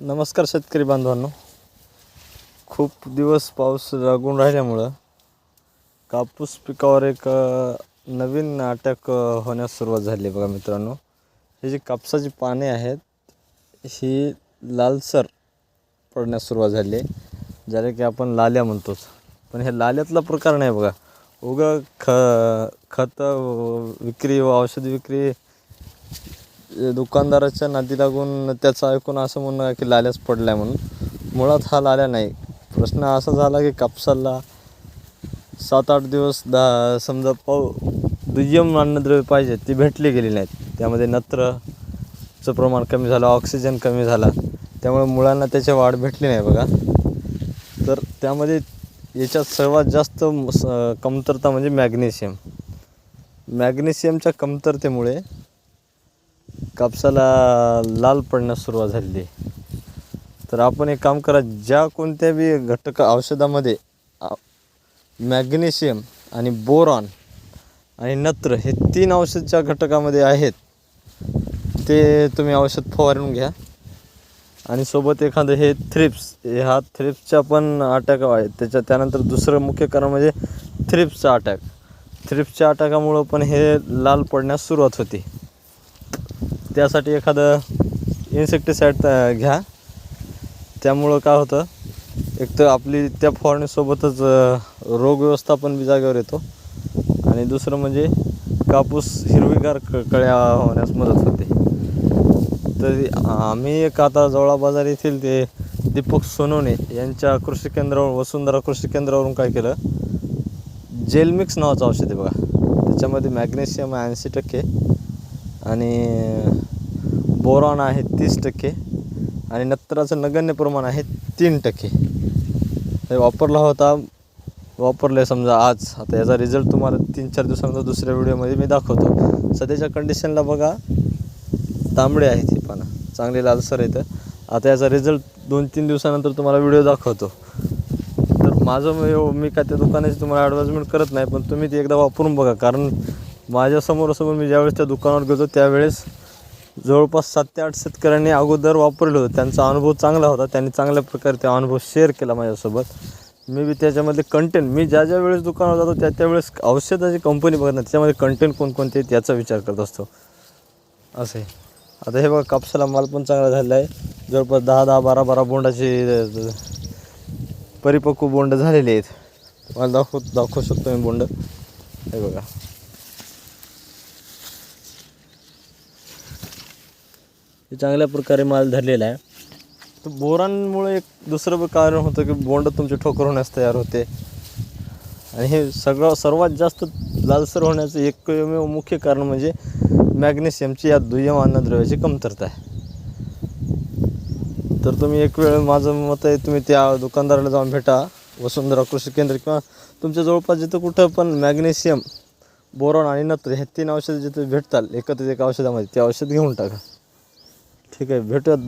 नमस्कार शेतकरी बांधवांनो. खूप दिवस पाऊस लागून राहिल्यामुळं कापूस पिकावर एक नवीन अटॅक होण्यास सुरुवात झाली आहे बघा मित्रांनो. ही जी कापसाची पाने आहेत ही लालसर पडण्यास सुरुवात झाली आहे. ज्याला की आपण लाल्या म्हणतोच पण हे लाल्यातला प्रकार नाही बघा. उगा ख खतं विक्री व औषध विक्री दुकानदाराच्या नादी लागून त्याचं ऐकून असं म्हणणं आहे की लाल्याच पडल्या म्हणून. मुळात हा लाल्या नाही. प्रश्न असा झाला की कापसाला सात आठ दिवस दहा समजा पाऊ दुय्यम अन्नद्रव्य पाहिजे ती भेटली गेली नाहीत. त्यामध्ये नत्रचं प्रमाण कमी झालं ऑक्सिजन कमी झाला. त्यामुळे मुळांना त्याची वाढ भेटली नाही बघा. तर त्यामध्ये याच्यात सर्वात जास्त म- स- कमतरता म्हणजे मॅग्नेशियम. मॅग्नेशियमच्या कमतरतेमुळे कापसाला लाल पडण्यास सुरुवात झालेली आहे. तर आपण एक काम करा ज्या कोणत्या बी घटक औषधामध्ये मॅग्नेशियम आणि बोरॉन आणि नत्र हे तीन औषधच्या घटकामध्ये आहेत ते तुम्ही औषध फवारून घ्या. आणि सोबत एखादं हे थ्रिप्स ह्या थ्रिप्सच्या पण अटॅक आहे त्याच्या त्यानंतर दुसरं मुख्य कारण म्हणजे थ्रिप्सचा अटॅक थ्रिप्सच्या अटॅकामुळं पण हे लाल पडण्यास सुरुवात होती. त्यासाठी एखादं इन्सेक्टिसाईड घ्या. त्यामुळं काय होतं एक तर आपली त्या फवारणीसोबतच रोग व्यवस्थापन बी जागेवर येतो. आणि दुसरं म्हणजे कापूस हिरवीगार क कळ्या होण्यास मदत होते. तर आम्ही एक आता जवळा बाजार येथील ते दीपक सोनवणे यांच्या कृषी केंद्रावर वसुंधरा कृषी केंद्रावरून काय केलं जेल मिक्स नावाचं औषध आहे बघा. त्याच्यामध्ये मॅग्नेशियम ऐंशी टक्के आणि बोरॉन आहे तीस टक्के आणि नत्राचं नगण्य प्रमाण आहे तीन टक्के. हे वापरला होता वापरलं समजा आज. आता याचा रिझल्ट तुम्हाला तीन चार दिवसानंतर दुसऱ्या व्हिडिओमध्ये मी दाखवतो. सध्याच्या कंडिशनला बघा तांबडे आहेत ही पानं चांगले लालसर येतं आता याचा रिझल्ट दोन तीन दिवसानंतर तुम्हाला व्हिडिओ दाखवतो. तर माझं मी- मी काय त्या दुकानाची तुम्हाला ॲडव्हान्समेंट करत नाही पण तुम्ही ते एकदा वापरून बघा. कारण माझ्या समोरासमोर मी ज्यावेळेस त्या दुकानावर गेलो त्यावेळेस जवळपास सात ते आठ शेतकऱ्यांनी अगोदर वापरलं होतं. त्यांचा अनुभव चांगला होता. त्यांनी चांगल्या प्रकारे त्या अनुभव शेअर केला माझ्यासोबत. मी बी त्याच्यामध्ये कंटेंट मी ज्या ज्या वेळेस दुकानावर जातो त्या त्यावेळेस औषधाची कंपनी बघत नाही. त्याच्यामध्ये कंटेंट कोणकोणते आहेत याचा विचार करत असतो. असं आहे. आता हे बघा कापसाला माल पण चांगला झालेला आहे. जवळपास दहा दहा बारा बारा बोंडाचे परिपक्व बोंड झालेले आहेत. मला दाखवू दाखवू शकतो मी बोंड. हे बघा. हे चांगल्या प्रकारे माल धरलेला आहे. तर बोरांमुळे एक दुसरं कारण होतं की बोंड तुमचे ठोकर होण्यास तयार होते. आणि हे सगळं सर्वात जास्त लालसर होण्याचं एकमेव मुख्य कारण म्हणजे मॅग्नेशियमची या दुय्यम अन्नद्रव्याची कमतरता आहे. तर तुम्ही एक वेळ माझं मत आहे तुम्ही त्या दुकानदाराला जाऊन भेटा वसुंधरा कृषी केंद्र किंवा तुमच्या जवळपास जिथं कुठं पण मॅग्नेशियम बोरॉन आणि नत्र हे तीन औषधं जिथे भेटतात एकत्रित एका औषधामध्ये ते औषध घेऊन टाका. ठीक आहे. भेटत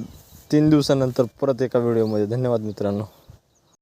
तीन दिवसानंतर परत एका व्हिडिओमध्ये धन्यवाद मित्रांनो.